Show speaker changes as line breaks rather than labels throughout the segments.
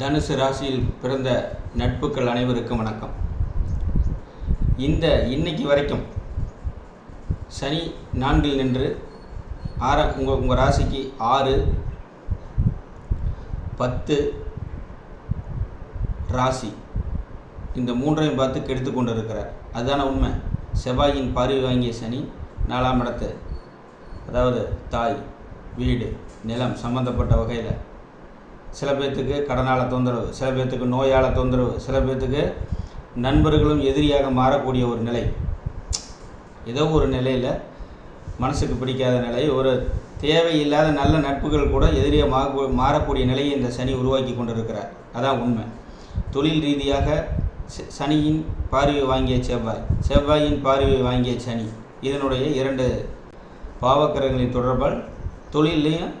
தனுசு ராசியில் பிறந்த நட்புக்கள் அனைவருக்கும் வணக்கம். இந்த இன்னைக்கு வரைக்கும் சனி நான்கில் நின்று ஆற உங்கள் உங்கள் ராசிக்கு ஆறு பத்து ராசி இந்த மூன்றையும் பார்த்து கெடுத்து கொண்டு இருக்கிறார் அதுதான உண்மை. செவ்வாயின் பார்வை வாங்கிய சனி நாலாம் இடத்து. அதாவது தாய் வீடு நிலம் சம்பந்தப்பட்ட வகையில் சில பேர்த்துக்கு கடனால் தொந்தரவு சில பேர்த்துக்கு நோயால் தொந்தரவு சில பேர்த்துக்கு நண்பர்களும் எதிரியாக மாறக்கூடிய ஒரு நிலை. ஏதோ ஒரு நிலையில் மனசுக்கு பிடிக்காத நிலை ஒரு தேவையில்லாத நல்ல நட்புகள் கூட எதிரியாக மாறக்கூடிய நிலையை இந்த சனி உருவாக்கி கொண்டிருக்கிறார். அதான் உண்மை. தொழில் ரீதியாக சனியின் பார்வை வாங்கிய செவ்வாய். செவ்வாயின் பார்வை வாங்கிய சனி. இதனுடைய இரண்டு பாவக்கிரகங்களின் தொடர்பால் தொழிலையும்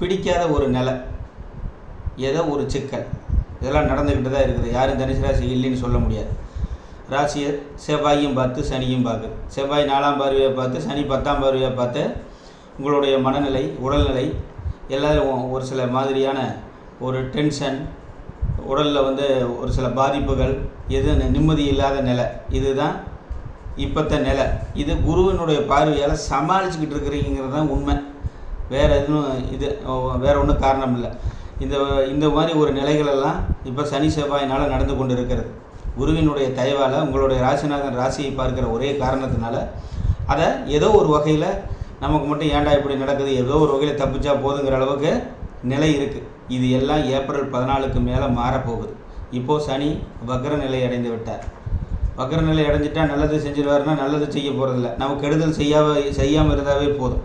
பிடிக்காத ஒரு நிலை. ஏதோ ஒரு சிக்கல். இதெல்லாம் நடந்துக்கிட்டு தான் இருக்குது. யாரும் தனுசு ராசி இல்லைன்னு சொல்ல முடியாது. ராசியை செவ்வாயும் பார்த்து சனியும் பார்க்குது செவ்வாய் நாலாம் பார்வையை பார்த்து சனி பத்தாம் பார்வையை பார்த்து உங்களுடைய மனநிலை உடல்நிலை எல்லாரும் ஒரு சில மாதிரியான ஒரு டென்ஷன் உடலில் வந்து ஒரு சில பாதிப்புகள் எது நிம்மதி இல்லாத நிலை. இதுதான் இப்போத்த நிலை. இது குருவினுடைய பார்வையால் சமாளிச்சுக்கிட்டு இருக்கிறீங்கிறது தான் உண்மை. வேறு எதுவும் இது வேறு ஒன்றும் காரணம் இல்லை. இந்த இந்த மாதிரி ஒரு நிலைகளெல்லாம் இப்போ சனி செவ்வாயினால் நடந்து கொண்டு இருக்கிறது குருவினுடைய தயவால் உங்களுடைய ராசிநாதன் ராசியை பார்க்கிற ஒரே காரணத்தினால அதை ஏதோ ஒரு வகையில் நமக்கு மட்டும் ஏன்டா இப்படி நடக்குது? ஏதோ ஒரு வகையில் தப்பிச்சா போதுங்கிற அளவுக்கு நிலை இருக்குது இது எல்லாம் ஏப்ரல் பதினாலுக்கு மேலே மாறப்போகுது. இப்போது சனி வக்ர நிலை அடைந்து விட்டார். வக்ர நிலை அடைஞ்சிட்டா நல்லது செஞ்சிருவாருன்னா நல்லது செய்ய போகிறதில்ல நமக்கு கெடுதல் செய்யாம செய்யாமல் இருந்தாவே போதும்.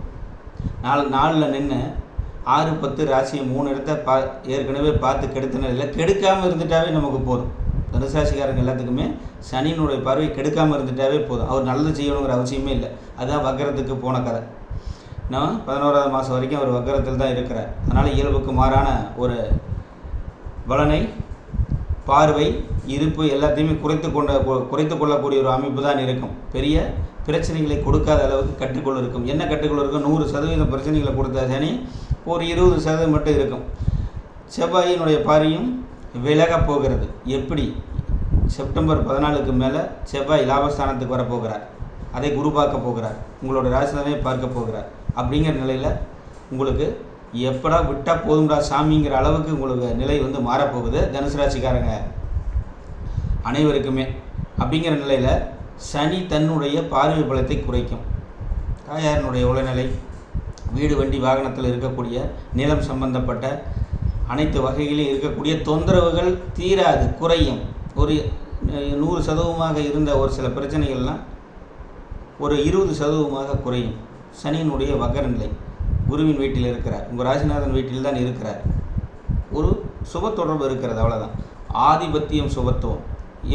நாலு நாளில் நின்று ஆறு பத்து ராசியை மூணு இடத்த பா ஏற்கனவே பார்த்து கெடுத்த நிலையில் கெடுக்காமல் இருந்துட்டாவே நமக்கு போதும். தனுசாசிக்காரங்க எல்லாத்துக்குமே சனியினுடைய பார்வை கெடுக்காமல் இருந்துட்டாவே போதும். அவர் நல்லது செய்யணுங்கிற அவசியமே இல்லை. அதுதான் வக்கரத்துக்கு போன கதை. நான் பதினோராவது மாதம் வரைக்கும் அவர் வக்கரத்தில் தான் இருக்கிறார். அதனால் இயல்புக்கு மாறான ஒரு பலனை பார்வை இருப்பு எல்லாத்தையுமே குறைத்து கொண்ட குறைத்து கொள்ளக்கூடிய ஒரு அமைப்பு தான் இருக்கும். பெரிய பிரச்சனைகளை கொடுக்காத அளவுக்கு கட்டுக்குள் இருக்கும். என்ன கட்டுக்குள் இருக்கும்? நூறு சதவீதம் பிரச்சனைகளை கொடுத்த சனி ஒரு இருபது சதவீதம் மட்டும் இருக்கும். செவ்வாயினுடைய பார்வையும் விலகப் போகிறது. எப்படி? செப்டம்பர் பதினாலுக்கு மேலே செவ்வாய் லாபஸ்தானத்துக்கு வரப்போகிறார். அதை குரு பார்க்க போகிறார். உங்களோட ராசிதானே பார்க்க போகிறார். அப்படிங்கிற நிலையில் உங்களுக்கு எப்படா விட்டால் போதும்டா சாமிங்கிற அளவுக்கு உங்களுக்கு நிலை வந்து மாறப்போகுது. தனுசு ராசிக்காரங்க அனைவருக்குமே அப்படிங்கிற நிலையில் சனி தன்னுடைய பார்வை பலத்தை குறைக்கும். தாயாரினுடைய உளநிலை வீடு வண்டி வாகனத்தில் இருக்கக்கூடிய நிலம் சம்பந்தப்பட்ட அனைத்து வகைகளிலும் இருக்கக்கூடிய தொந்தரவுகள் தீராது குறையும். ஒரு நூறு சதவீதமாக இருந்த ஒரு சில பிரச்சனைகள்லாம் ஒரு இருபது சதவீதமாக குறையும். சனியினுடைய வக்கர நிலை குருவின் வீட்டில் இருக்கிறார். உங்கள் ராசிநாதன் வீட்டில் தான் இருக்கிறார். ஒரு சுப தொடர்பு இருக்கிறது அவ்வளோதான் ஆதிபத்தியம் சுபத்துவம்.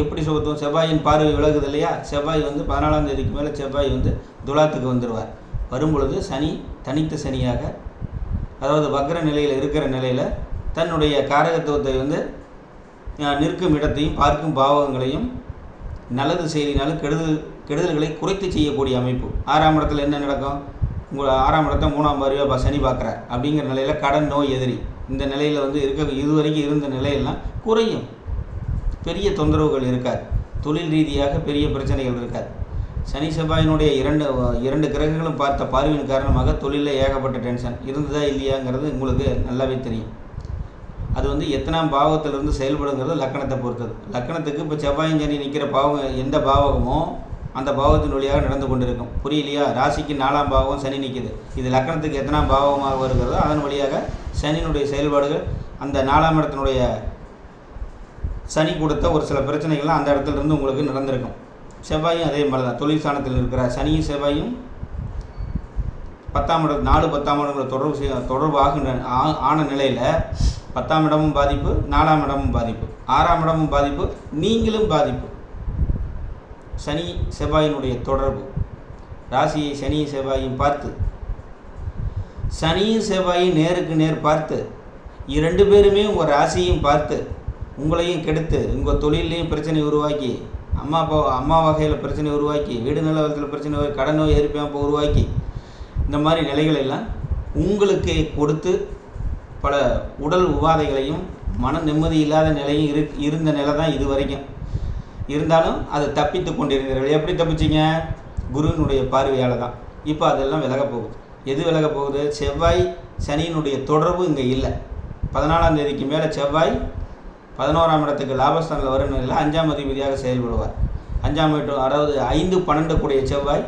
எப்படி சுபத்துவம்? செவ்வாயின் பார்வை விலகுது இல்லையா? செவ்வாய் வந்து பதினாலாம் தேதிக்கு மேலே செவ்வாய் வந்து துலாத்துக்கு வந்துடுவார் வரும்பொழுது சனி தனித்த சனியாக அதாவது வக்ர நிலையில் இருக்கிற நிலையில் தன்னுடைய காரகத்துவத்தை வந்து நிற்கும் இடத்தையும் பார்க்கும் பாவகங்களையும் நல்லது செய்தினாலும் கெடுதல் கெடுதல்களை குறைத்து செய்யக்கூடிய அமைப்பு. ஆறாம் இடத்துல என்ன நடக்கும்? உங்களை ஆறாம் இடத்த மூணாம் பார்வையாக சனி பார்க்குறார் அப்படிங்கிற நிலையில் கடன் நோய் எதிரி. இந்த நிலையில் வந்து இருக்க இதுவரைக்கும் இருந்த நிலையெல்லாம் குறையும். பெரிய தொந்தரவுகள் இருக்காது. தொழில் ரீதியாக பெரிய பிரச்சனைகள் இருக்காது. சனி செவ்வாயினுடைய இரண்டு இரண்டு கிரகங்களும் பார்த்த பார்வையின் காரணமாக தொழிலில் ஏகப்பட்ட டென்ஷன். இருந்ததா இல்லையாங்கிறது உங்களுக்கு நல்லாவே தெரியும். அது வந்து எத்தனாம் பாவத்திலிருந்து செயல்படுங்கிறது லக்கணத்தை பொறுத்தது. லக்கணத்துக்கு இப்போ செவ்வாயும் சனி நிற்கிற பாவம் எந்த பாவகமோ அந்த பாவத்தின் வழியாக நடந்து கொண்டிருக்கும். புரியலையா? ராசிக்கு நாலாம் பாவம் சனி நிற்கிது இது லக்கணத்துக்கு எத்தனாம் பாவமாக வருகிறதோ அதன் வழியாக சனியினுடைய செயல்பாடுகள் அந்த நாலாம் இடத்தினுடைய சனி கொடுத்த ஒரு சில பிரச்சனைகள்லாம் அந்த இடத்துலருந்து உங்களுக்கு நடந்திருக்கும். செவ்வாயும் அதே மாதிரி தான் தொழில் ஸ்தானத்தில் இருக்கிற சனியும் செவ்வாயும் பத்தாம் இடம் நாலு பத்தாம் இடங்களை தொடர்பு செய்ய தொடர்பு ஆகின்ற ஆ- ஆன நிலையில் பத்தாம் இடமும் பாதிப்பு நாலாம் இடமும் பாதிப்பு. ஆறாம் இடமும் பாதிப்பு நீங்களும் பாதிப்பு. சனி செவ்வாயினுடைய தொடர்பு. ராசியை சனி செவ்வாயும் பார்த்து சனியும் செவ்வாயும் நேருக்கு நேர் பார்த்து இரண்டு பேருமே உங்கள் ராசியையும் பார்த்து உங்களையும் கெடுத்து உங்கள் தொழிலையும் பிரச்சனை உருவாக்கி அம்மா அப்பா அம்மா வகையில் பிரச்சனை உருவாக்கி வீடு நிலவரத்தில் பிரச்சனை கடன் நோய் எரிப்பமைப்பு உருவாக்கி இந்த மாதிரி நிலைகள் எல்லாம் உங்களுக்கு கொடுத்து பல உடல் உபாதைகளையும் மன நிம்மதி இல்லாத நிலையும் இரு இருந்த நிலை தான் இது வரைக்கும். இருந்தாலும் அதை தப்பித்து கொண்டிருந்தீர்கள். எப்படி தப்பிச்சிங்க? குருவினுடைய பார்வையால் தான் இப்போ அதெல்லாம் விலக போகுது. எது விலக போகுது? செவ்வாய் சனியினுடைய தொடர்பு இங்கே இல்லை. பதினாலாம் தேதிக்கு மேலே செவ்வாய் பதினோராம் இடத்துக்கு லாபஸ்தானில் வரும் நிலையில் அஞ்சாம் அதிபதியாக செயல்படுவார். அஞ்சாம் வீட்டு அதாவது ஐந்து பன்னெண்டு கூடிய செவ்வாய்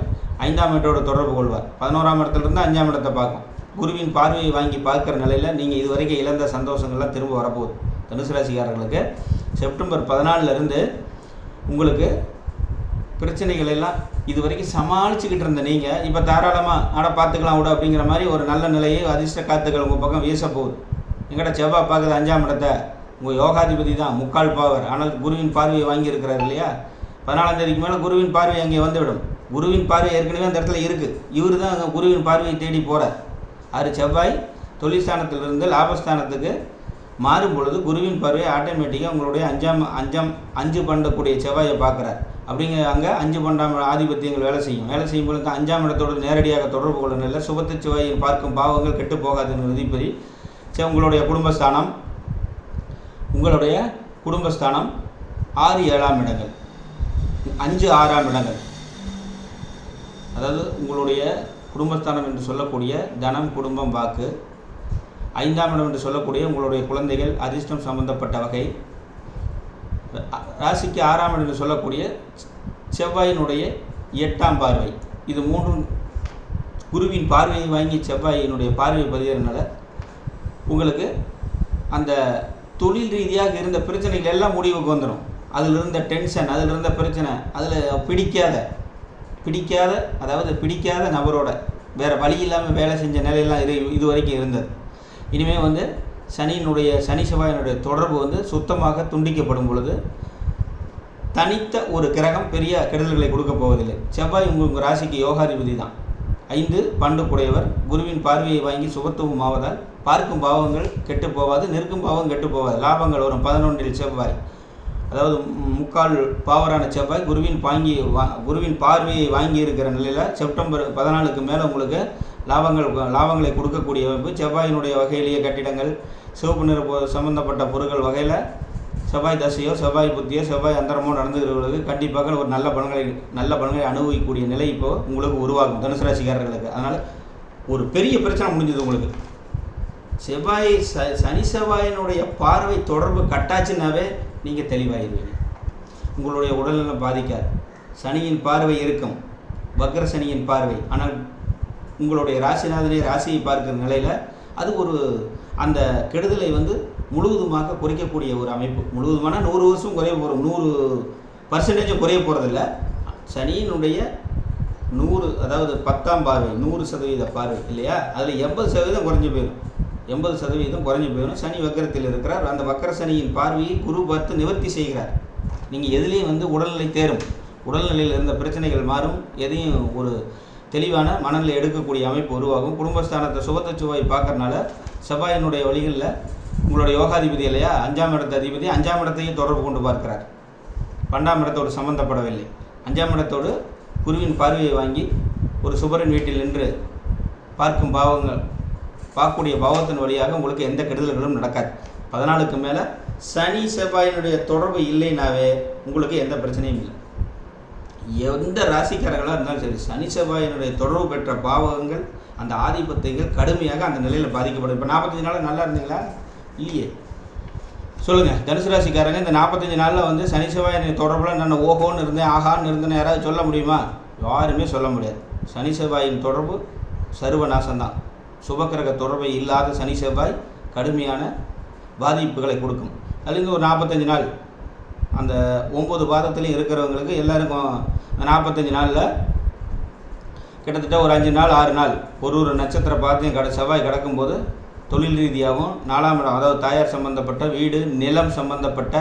ஐந்தாம் வீட்டோட தொடர்பு கொள்வார். பதினோராம் இடத்துலேருந்து அஞ்சாம் இடத்தை பார்க்கும். குருவின் பார்வையை வாங்கி பார்க்குற நிலையில் நீங்கள் இது வரைக்கும் இழந்த சந்தோஷங்கள்லாம் திரும்ப வரப்போகுது. தனுசு ராசிக்காரர்களுக்கு செப்டம்பர் பதினாலிருந்து உங்களுக்கு பிரச்சனைகள் எல்லாம் இது வரைக்கும் சமாளிச்சுக்கிட்டு இருந்த நீங்கள் இப்போ தாராளமாக ஆட பார்த்துக்கலாம் விட அப்படிங்கிற மாதிரி ஒரு நல்ல நிலையை அதிர்ஷ்ட காத்துக்கள் உங்கள் பக்கம் வீச போகுது. எங்கட செவ்வாய் பார்க்குது அஞ்சாம் இடத்தை. உங்கள் யோகாதிபதி தான் முக்கால் பாவர் ஆனால் குருவின் பார்வையை வாங்கியிருக்கிறார் இல்லையா? பதினாலாம் தேதிக்கு மேலே குருவின் பார்வை அங்கே வந்துவிடும். குருவின் பார்வை ஏற்கனவே அந்த இடத்துல இருக்குது இவர் தான் அங்கே குருவின் பார்வையை தேடி போகிறார் அது செவ்வாய் தொழிற்ஸ்தானத்திலிருந்து லாபஸ்தானத்துக்கு மாறும் பொழுது குருவின் பார்வை ஆட்டோமேட்டிக்காக உங்களுடைய அஞ்சாம் அஞ்சாம் அஞ்சு பண்ணக்கூடிய செவ்வாயை பார்க்குறார். அப்படிங்கிற அங்கே அஞ்சு பண்டாம் ஆதிபத்தியங்கள் வேலை செய்யும். வேலை செய்யும் பொழுது அஞ்சாம் இடத்தோடு நேரடியாக தொடர்பு கொள்ள நல்ல சுபத்து செவ்வாயின் பார்க்கும் பாவங்கள் கெட்டு போகாதுன்னு உறுதிப்படி சரி உங்களுடைய குடும்பஸ்தானம் உங்களுடைய குடும்பஸ்தானம் ஆறு ஏழாம் இடங்கள். அஞ்சு ஆறாம் இடங்கள். அதாவது உங்களுடைய குடும்பஸ்தானம் என்று சொல்லக்கூடிய தனம் குடும்பம் வாக்கு ஐந்தாம் இடம் என்று சொல்லக்கூடிய உங்களுடைய குழந்தைகள் அதிர்ஷ்டம் சம்பந்தப்பட்ட வகை. ராசிக்கு ஆறாம் இடம் என்று சொல்லக்கூடிய செவ்வாயினுடைய எட்டாம் பார்வை. இது மூன்றும் குருவின் பார்வையை வாங்கி செவ்வாயினுடைய பார்வை பதிகிறதுனால உங்களுக்கு அந்த தொழில் ரீதியாக இருந்த பிரச்சனைகள் எல்லாம் முடிவுக்கு வந்துடும் அதில் இருந்த டென்ஷன் அதில் இருந்த பிரச்சனை அதில் பிடிக்காத பிடிக்காத அதாவது பிடிக்காத நபரோட வேறு வழி இல்லாமல் வேலை செஞ்ச நிலையெல்லாம் இது இது வரைக்கும் இருந்தது. இனிமேல் வந்து சனியினுடைய சனி செவ்வாயினுடைய தொடர்பு வந்து சுத்தமாக துண்டிக்கப்படும் பொழுது தனித்த ஒரு கிரகம் பெரிய கெடுதல்களை கொடுக்க போவதில்லை. செவ்வாய் உங்கள் உங்கள் ராசிக்கு யோகாதிபதி தான். ஐந்து பண்டுக்குடையவர் குருவின் பார்வையை வாங்கி சுபத்துவம் ஆவதால் பார்க்கும் பாவங்கள் கெட்டு போவாது நிற்கும் பாவம் கெட்டு போவாது. லாபங்கள் வரும். பதினொன்றில் செவ்வாய். அதாவது மு- முக்கால் பாவரான செவ்வாய் குருவின் வாங்கி வா குருவின் பார்வையை வாங்கி இருக்கிற நிலையில் செப்டம்பர் பதினாலுக்கு மேலே உங்களுக்கு லாபங்கள் லாபங்களை கொடுக்கக்கூடிய அமைப்பு. செவ்வாயினுடைய வகையிலேயே கட்டிடங்கள் சிவப்பு நிற பொ- சம்பந்தப்பட்ட பொருட்கள் வகையில் செவ்வாய் தசையோ செவ்வாய் புத்தியோ செவ்வாய் அந்தரமோ நடந்துகிறவர்களுக்கு கண்டிப்பாக ஒரு நல்ல பலன்களை நல்ல பலன்களை அனுபவிக்கக்கூடிய நிலை இப்போது உங்களுக்கு உருவாகும் தனுசு ராசிக்காரர்களுக்கு. அதனால் ஒரு பெரிய பிரச்சனை முடிஞ்சது உங்களுக்கு. செவ்வாய் ச சனி செவ்வாயினுடைய பார்வை தொடர்பு கட்டாச்சுன்னாவே நீங்கள் தெளிவாயிருவீங்க. உங்களுடைய உடல்நலம் பாதிக்காது. சனியின் பார்வை இருக்கும். வக்ர சனியின் பார்வை. ஆனால் உங்களுடைய ராசிநாதனை ராசியை பார்க்கிற நிலையில் அது ஒரு அந்த கெடுதலை வந்து முழுவதுமாக குறைக்கக்கூடிய ஒரு அமைப்பு. முழுவதுமான நூறு வருஷம் குறைய போகிறோம் நூறு பர்சன்டேஜும் குறைய போகிறதில்ல சனியினுடைய நூறு அதாவது பத்தாம் பார்வை நூறு சதவீத பார்வை இல்லையா? அதில் எண்பது சதவீதம் குறைஞ்சி போயிடும். எண்பது சதவீதம் குறைஞ்சி போயிடும். சனி வக்கரத்தில் இருக்கிறார். அந்த வக்கர சனியின் பார்வையை குரு பார்த்து நிவர்த்தி செய்கிறார். நீங்கள் எதுலேயும் வந்து உடல்நிலை தேரும். உடல்நிலையில் இருந்த பிரச்சனைகள் மாறும். எதையும் ஒரு தெளிவான மனநிலை எடுக்கக்கூடிய அமைப்பு உருவாகும். குடும்பஸ்தானத்தை சுபத்த சுவை பார்க்கறனால செவ்வாயினுடைய வழிகளில் உங்களுடைய யோகாதிபதி இல்லையா? அஞ்சாம் இடத்த அதிபதி அஞ்சாம் இடத்தையும் தொடர்பு கொண்டு பார்க்கிறார். பன்னெண்டாம் இடத்தோடு சம்பந்தப்படவில்லை. அஞ்சாம் இடத்தோடு குருவின் பார்வையை வாங்கி ஒரு சுபரின் வீட்டில் நின்று பார்க்கும் பாவங்கள் பார்க்கக்கூடிய பாவத்தின் வழியாக உங்களுக்கு எந்த கெடுதல்களும் நடக்காது. பதினாலுக்கு மேலே சனி செவ்வாயினுடைய தொடர்பு இல்லைனாவே உங்களுக்கு எந்த பிரச்சனையும் இல்லை. எந்த ராசிக்காரர்களாக இருந்தாலும் சரி சனி செவ்வாயினுடைய தொடர்பு பெற்ற பாவகங்கள் அந்த ஆதிபத்தியங்கள் கடுமையாக அந்த நிலையில் பாதிக்கப்படும். இப்போ நாற்பத்தஞ்சு நாள் நல்லா இருந்தீங்களா? இல்லையே. சொல்லுங்கள் தனுசு ராசிக்காரங்க இந்த நாற்பத்தஞ்சு நாளில் வந்து சனி செவ்வாயினுடைய தொடர்பில் நான் ஓஹோன்னு இருந்தேன் ஆஹான்னு இருந்தேன்னு யாராவது சொல்ல முடியுமா? யாருமே சொல்ல முடியாது. சனி செவ்வாயின் தொடர்பு சர்வநாசம்தான். சுபக்கிரக தொடர்பை இல்லாத சனி செவ்வாய் கடுமையான பாதிப்புகளை கொடுக்கும். அதுலேருந்து ஒரு நாற்பத்தஞ்சு நாள் அந்த ஒம்பது பாதத்துலையும் இருக்கிறவங்களுக்கு எல்லாருக்கும் நாற்பத்தஞ்சு நாளில் கிட்டத்தட்ட ஒரு அஞ்சு நாள் ஆறு நாள். ஒரு ஒரு நட்சத்திர பாதத்தையும் கட செவ்வாய் கிடக்கும்போது தொழில் ரீதியாகவும் நாலாம் இடம் அதாவது தாயார் சம்பந்தப்பட்ட வீடு நிலம் சம்பந்தப்பட்ட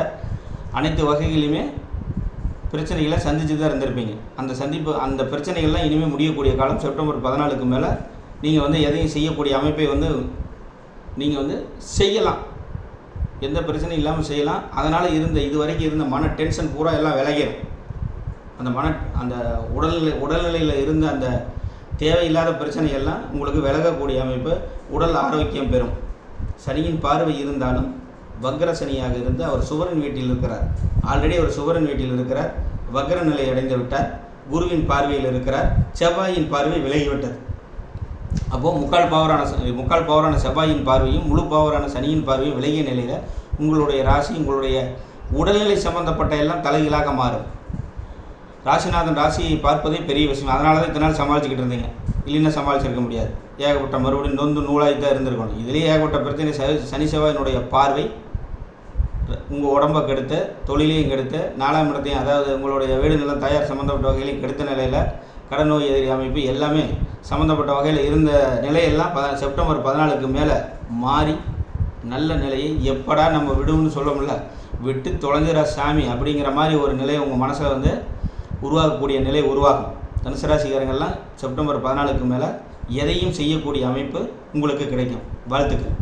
அனைத்து வகைகளிலுமே பிரச்சனைகளை சந்திச்சு தான் இருந்திருப்பீங்க. அந்த சந்திப்பு அந்த பிரச்சனைகள்லாம் இனிமேல் முடியக்கூடிய காலம் செப்டம்பர் பதினாலுக்கு மேலே நீங்கள் வந்து எதையும் செய்யக்கூடிய அமைப்பை வந்து நீங்கள் வந்து செய்யலாம். எந்த பிரச்சனையும் இல்லாமல் செய்யலாம். அதனால் இருந்த இது வரைக்கும் இருந்த மன டென்ஷன் பூரா எல்லாம் விலகிடும் அந்த மன அந்த உடல்நிலை உடல்நிலையில் இருந்த அந்த தேவையில்லாத பிரச்சனைகள்லாம் உங்களுக்கு விலகக்கூடிய அமைப்பு உடல் ஆரோக்கியம் பெறும். சனியின் பார்வை இருந்தாலும் வக்ர சனியாக இருந்து அவர் சுவரன் வீட்டில் இருக்கிறார். ஆல்ரெடி அவர் சுவரன் வீட்டில் இருக்கிறார். வக்ர நிலை அடைந்து விட்டார். குருவின் பார்வையில் இருக்கிறார். செவ்வாயின் பார்வை விலகிவிட்டது. அப்போது முக்கால் பவரான முக்கால் பவரான செவ்வாயின் பார்வையும் முழு பவரான சனியின் பார்வையும் விலகிய நிலையில் உங்களுடைய ராசி உங்களுடைய உடல்நிலை சம்பந்தப்பட்ட எல்லாம் தலைகீழாக மாறும். ராசிநாதன் ராசியை பார்ப்பதே பெரிய விஷயம். அதனால தான் இத்தனை நாள் சமாளிச்சுக்கிட்டு இருந்தீங்க. இல்லைன்னா சமாளிச்சிருக்க முடியாது. ஏகப்பட்ட மறுபடியும் நொந்து நூலாகி தான் இருந்திருக்கணும். இதுலேயே ஏகப்பட்ட பிரச்சனை சனி செவ்வாயினுடைய பார்வை உங்கள் உடம்பை கெடுத்து தொழிலையும் கெடுத்து நாலாம் இடத்தையும் அதாவது உங்களுடைய வீடு நிலம் தயார் சம்மந்தப்பட்ட வகையிலையும் கெடுத்த நிலையில் கடன் நோய் எதிரி அமைப்பு எல்லாமே சம்மந்தப்பட்ட வகையில் இருந்த நிலையெல்லாம் ப செப்டம்பர் பதினாலுக்கு மேலே மாறி நல்ல நிலையை எப்படா நம்ம விடும்னு சொல்ல முடியல. விட்டு தொலைஞ்சிரா சாமி அப்படிங்கிற மாதிரி ஒரு நிலை உங்கள் மனசில் வந்து உருவாகக்கூடிய நிலை உருவாகும். தனுசு ராசிக்காரங்கள்லாம் செப்டம்பர் பதினாலுக்கு மேலே எதையும் செய்யக்கூடிய அமைப்பு உங்களுக்கு கிடைக்கும். வாழ்த்துக்கள்.